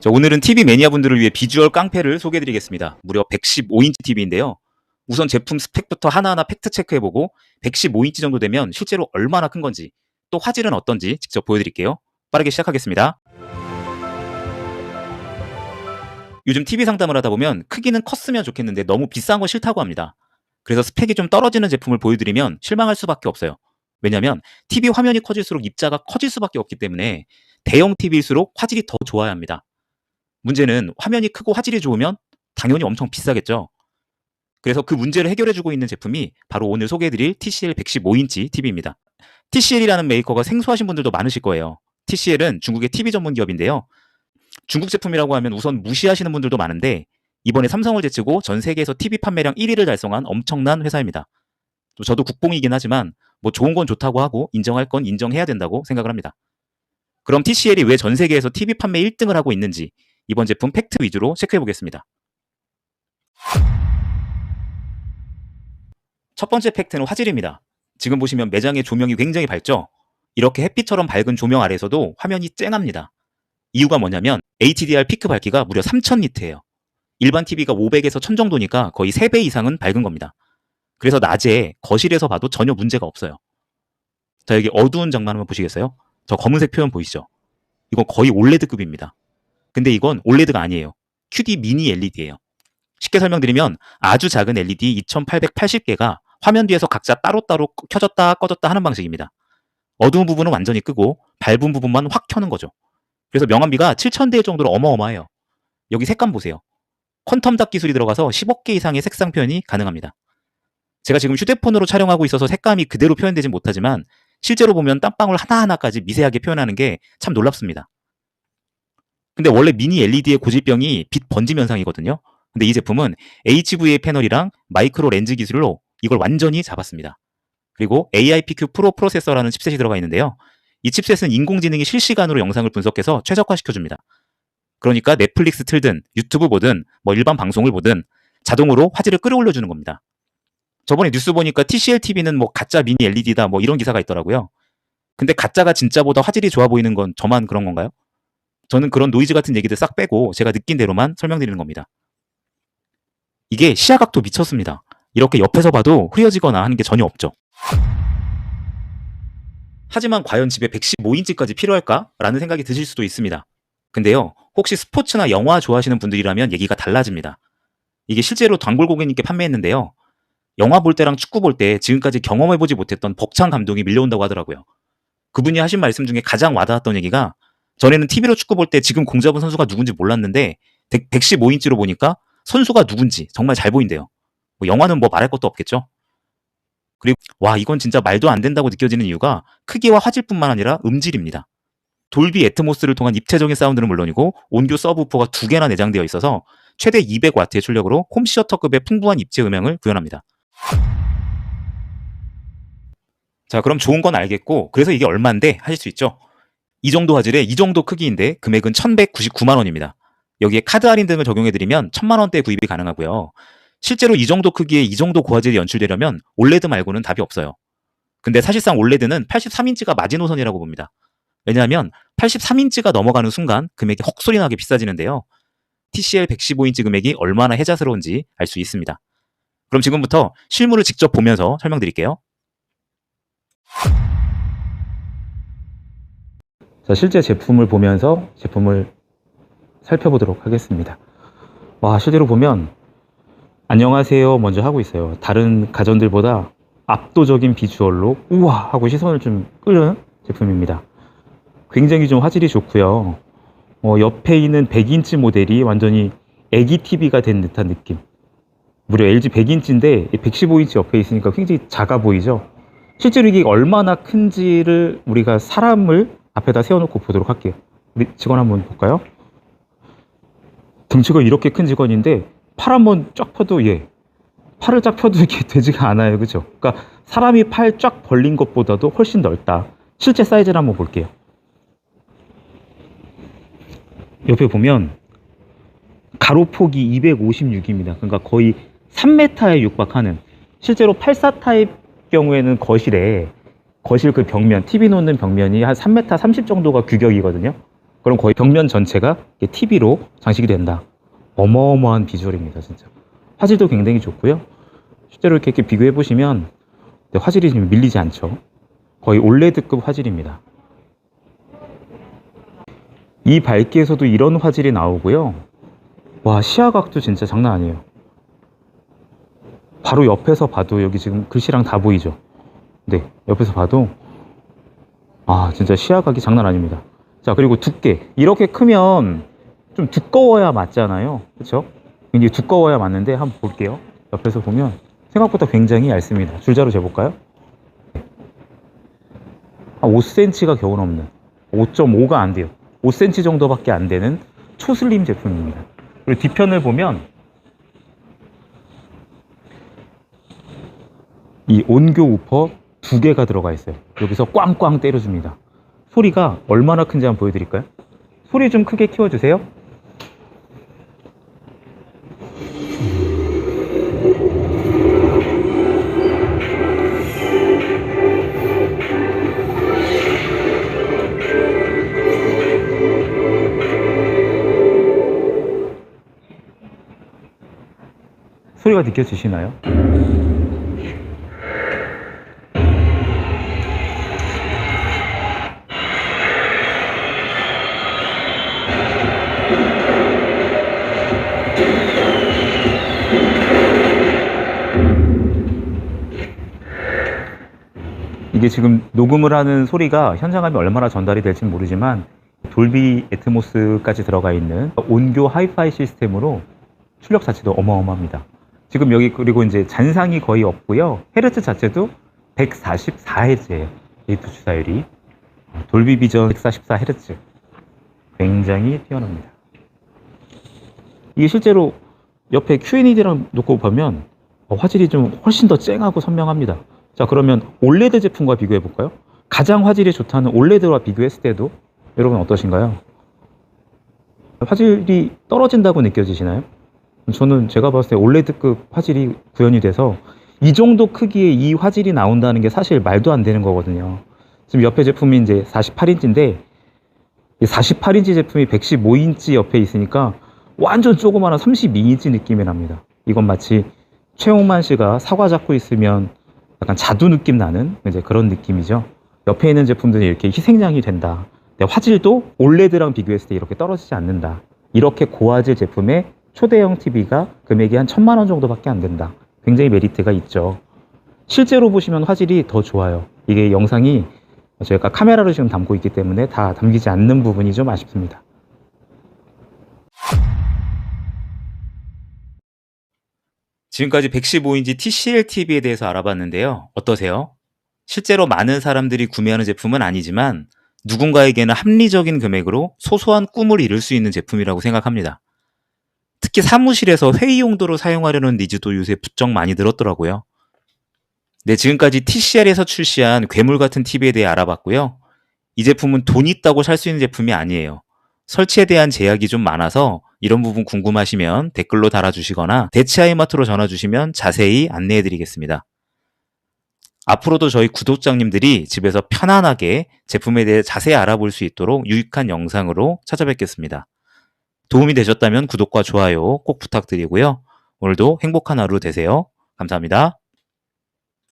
자, 오늘은 TV 매니아 분들을 위해 비주얼 깡패를 소개해드리겠습니다. 무려 115인치 TV인데요. 우선 제품 스펙부터 하나하나 팩트 체크해보고 115인치 정도 되면 실제로 얼마나 큰 건지 또 화질은 어떤지 직접 보여드릴게요. 빠르게 시작하겠습니다. 요즘 TV 상담을 하다 보면 크기는 컸으면 좋겠는데 너무 비싼 거 싫다고 합니다. 그래서 스펙이 좀 떨어지는 제품을 보여드리면 실망할 수밖에 없어요. 왜냐면 TV 화면이 커질수록 입자가 커질 수밖에 없기 때문에 대형 TV일수록 화질이 더 좋아야 합니다. 문제는 화면이 크고 화질이 좋으면 당연히 엄청 비싸겠죠. 그래서 그 문제를 해결해주고 있는 제품이 바로 오늘 소개해드릴 TCL 115인치 TV입니다. TCL이라는 메이커가 생소하신 분들도 많으실 거예요. TCL은 중국의 TV 전문 기업인데요. 중국 제품이라고 하면 우선 무시하시는 분들도 많은데 이번에 삼성을 제치고 전 세계에서 TV 판매량 1위를 달성한 엄청난 회사입니다. 또 저도 국뽕이긴 하지만 뭐 좋은 건 좋다고 하고 인정할 건 인정해야 된다고 생각을 합니다. 그럼 TCL이 왜 전 세계에서 TV 판매 1등을 하고 있는지 이번 제품 팩트 위주로 체크해 보겠습니다. 첫 번째 팩트는 화질입니다. 지금 보시면 매장의 조명이 굉장히 밝죠? 이렇게 햇빛처럼 밝은 조명 아래에서도 화면이 쨍합니다. 이유가 뭐냐면 HDR 피크 밝기가 무려 3000니트예요. 일반 TV가 500에서 1000 정도니까 거의 3배 이상은 밝은 겁니다. 그래서 낮에 거실에서 봐도 전혀 문제가 없어요. 자, 여기 어두운 장만 한번 보시겠어요? 저 검은색 표현 보이시죠? 이건 거의 올레드급입니다. 근데 이건 올레드가 아니에요. QD 미니 LED예요. 쉽게 설명드리면 아주 작은 LED 2880개가 화면 뒤에서 각자 따로따로 켜졌다 꺼졌다 하는 방식입니다. 어두운 부분은 완전히 끄고 밝은 부분만 확 켜는 거죠. 그래서 명암비가 7000대 정도로 어마어마해요. 여기 색감 보세요. 퀀텀 닥 기술이 들어가서 10억 개 이상의 색상 표현이 가능합니다. 제가 지금 휴대폰으로 촬영하고 있어서 색감이 그대로 표현되지 못하지만 실제로 보면 땀방울 하나하나까지 미세하게 표현하는 게 참 놀랍습니다. 근데 원래 미니 LED의 고질병이 빛 번짐 현상이거든요. 근데 이 제품은 HVA 패널이랑 마이크로 렌즈 기술로 이걸 완전히 잡았습니다. 그리고 AIPQ 프로 프로세서라는 칩셋이 들어가 있는데요. 이 칩셋은 인공지능이 실시간으로 영상을 분석해서 최적화시켜줍니다. 그러니까 넷플릭스 틀든 유튜브 보든 뭐 일반 방송을 보든 자동으로 화질을 끌어올려주는 겁니다. 저번에 뉴스 보니까 TCL TV는 뭐 가짜 미니 LED다 뭐 이런 기사가 있더라고요. 근데 가짜가 진짜보다 화질이 좋아 보이는 건 저만 그런 건가요? 저는 그런 노이즈 같은 얘기들 싹 빼고 제가 느낀 대로만 설명드리는 겁니다. 이게 시야각도 미쳤습니다. 이렇게 옆에서 봐도 흐려지거나 하는 게 전혀 없죠. 하지만 과연 집에 115인치까지 필요할까? 라는 생각이 드실 수도 있습니다. 근데요, 혹시 스포츠나 영화 좋아하시는 분들이라면 얘기가 달라집니다. 이게 실제로 단골 고객님께 판매했는데요. 영화 볼 때랑 축구 볼 때 지금까지 경험해보지 못했던 벅찬 감동이 밀려온다고 하더라고요. 그분이 하신 말씀 중에 가장 와닿았던 얘기가 전에는 TV로 축구 볼 때 지금 공 잡은 선수가 누군지 몰랐는데 115인치로 보니까 선수가 누군지 정말 잘 보인대요. 뭐 영화는 뭐 말할 것도 없겠죠. 그리고 와 이건 진짜 말도 안 된다고 느껴지는 이유가 크기와 화질뿐만 아니라 음질입니다. 돌비 애트모스를 통한 입체적인 사운드는 물론이고 온규 서브우퍼가 두 개나 내장되어 있어서 최대 200W의 출력으로 홈시어터급의 풍부한 입체 음향을 구현합니다. 자 그럼 좋은 건 알겠고 그래서 이게 얼마인데 하실 수 있죠. 이 정도 화질에 이 정도 크기인데 금액은 1199만 원입니다. 여기에 카드 할인 등을 적용해드리면 1000만 원대 구입이 가능하고요. 실제로 이 정도 크기에 이 정도 고화질이 연출되려면 올레드 말고는 답이 없어요. 근데 사실상 올레드는 83인치가 마지노선이라고 봅니다. 왜냐하면 83인치가 넘어가는 순간 금액이 헉 소리나게 비싸지는데요. TCL 115인치 금액이 얼마나 혜자스러운지 알 수 있습니다. 그럼 지금부터 실물을 직접 보면서 설명드릴게요. 자, 실제 제품을 보면서 제품을 살펴보도록 하겠습니다. 와, 실제로 보면 안녕하세요 먼저 하고 있어요. 다른 가전들보다 압도적인 비주얼로 우와 하고 시선을 좀 끌는 제품입니다. 굉장히 좀 화질이 좋고요. 어, 옆에 있는 100인치 모델이 완전히 애기 TV가 된 듯한 느낌. 무려 LG 100인치인데 115인치 옆에 있으니까 굉장히 작아 보이죠. 실제로 이게 얼마나 큰지를 우리가 사람을 앞에다 세워놓고 보도록 할게요. 직원 한번 볼까요? 등치가 이렇게 큰 직원인데 팔 한번 쫙 펴도 예. 팔을 쫙 펴도 이렇게 되지가 않아요. 그죠? 그러니까 사람이 팔 쫙 벌린 것보다도 훨씬 넓다. 실제 사이즈를 한번 볼게요. 옆에 보면 가로폭이 256입니다. 그러니까 거의 3m에 육박하는 실제로 84 타입 경우에는 거실에 거실 그 벽면 TV 놓는 벽면이 한 3m 30 정도가 규격이거든요 그럼 거의 벽면 전체가 TV로 장식이 된다. 어마어마한 비주얼입니다, 진짜. 화질도 굉장히 좋고요. 실제로 이렇게, 이렇게 비교해 보시면 네, 화질이 지금 밀리지 않죠. 거의 올레드급 화질입니다. 이 밝기에서도 이런 화질이 나오고요. 와, 시야각도 진짜 장난 아니에요. 바로 옆에서 봐도 여기 지금 글씨랑 다 보이죠? 네, 옆에서 봐도 아, 진짜 시야각이 장난 아닙니다. 자, 그리고 두께. 이렇게 크면 좀 두꺼워야 맞잖아요. 그렇죠? 굉장히 두꺼워야 맞는데 한번 볼게요. 옆에서 보면 생각보다 굉장히 얇습니다. 줄자로 재볼까요? 한 5cm가 겨우 넘는 5.5가 안 돼요. 5cm 정도밖에 안 되는 초슬림 제품입니다. 그리고 뒤편을 보면 이 온교 우퍼 두 개가 들어가 있어요. 여기서 꽝꽝 때려줍니다. 소리가 얼마나 큰지 한번 보여드릴까요? 소리 좀 크게 키워주세요. 소리가 느껴지시나요? 이게 지금 녹음을 하는 소리가 현장감이 얼마나 전달이 될지는 모르지만 돌비 애트모스까지 들어가 있는 온교 하이파이 시스템으로 출력 자체도 어마어마합니다. 지금 여기 그리고 이제 잔상이 거의 없고요. 헤르츠 자체도 144Hz예요. 데이터 주사율이 돌비 비전 144Hz 굉장히 뛰어납니다. 이게 실제로 옆에 QNED랑 놓고 보면 어, 화질이 좀 훨씬 더 쨍하고 선명합니다. 자 그러면 올레드 제품과 비교해 볼까요? 가장 화질이 좋다는 올레드와 비교했을 때도 여러분 어떠신가요? 화질이 떨어진다고 느껴지시나요? 저는 제가 봤을 때 올레드급 화질이 구현이 돼서 이 정도 크기의 이 화질이 나온다는 게 사실 말도 안 되는 거거든요. 지금 옆에 제품이 이제 48인치인데 48인치 제품이 115인치 옆에 있으니까 완전 조그마한 32인치 느낌이 납니다. 이건 마치 최홍만 씨가 사과 잡고 있으면 약간 자두 느낌 나는 이제 그런 느낌이죠. 옆에 있는 제품들이 이렇게 희생양이 된다. 화질도 올레드랑 비교했을 때 이렇게 떨어지지 않는다. 이렇게 고화질 제품의 초대형 TV가 금액이 한 천만 원 정도밖에 안 된다. 굉장히 메리트가 있죠. 실제로 보시면 화질이 더 좋아요. 이게 영상이 저희가 카메라로 지금 담고 있기 때문에 다 담기지 않는 부분이 좀 아쉽습니다. 지금까지 115인치 TCL TV에 대해서 알아봤는데요. 어떠세요? 실제로 많은 사람들이 구매하는 제품은 아니지만 누군가에게는 합리적인 금액으로 소소한 꿈을 이룰 수 있는 제품이라고 생각합니다. 특히 사무실에서 회의 용도로 사용하려는 니즈도 요새 부쩍 많이 늘었더라고요. 네, 지금까지 TCL에서 출시한 괴물 같은 TV에 대해 알아봤고요. 이 제품은 돈 있다고 살 수 있는 제품이 아니에요. 설치에 대한 제약이 좀 많아서 이런 부분 궁금하시면 댓글로 달아주시거나 대치아이마트로 전화주시면 자세히 안내해드리겠습니다. 앞으로도 저희 구독자님들이 집에서 편안하게 제품에 대해 자세히 알아볼 수 있도록 유익한 영상으로 찾아뵙겠습니다. 도움이 되셨다면 구독과 좋아요 꼭 부탁드리고요. 오늘도 행복한 하루 되세요. 감사합니다.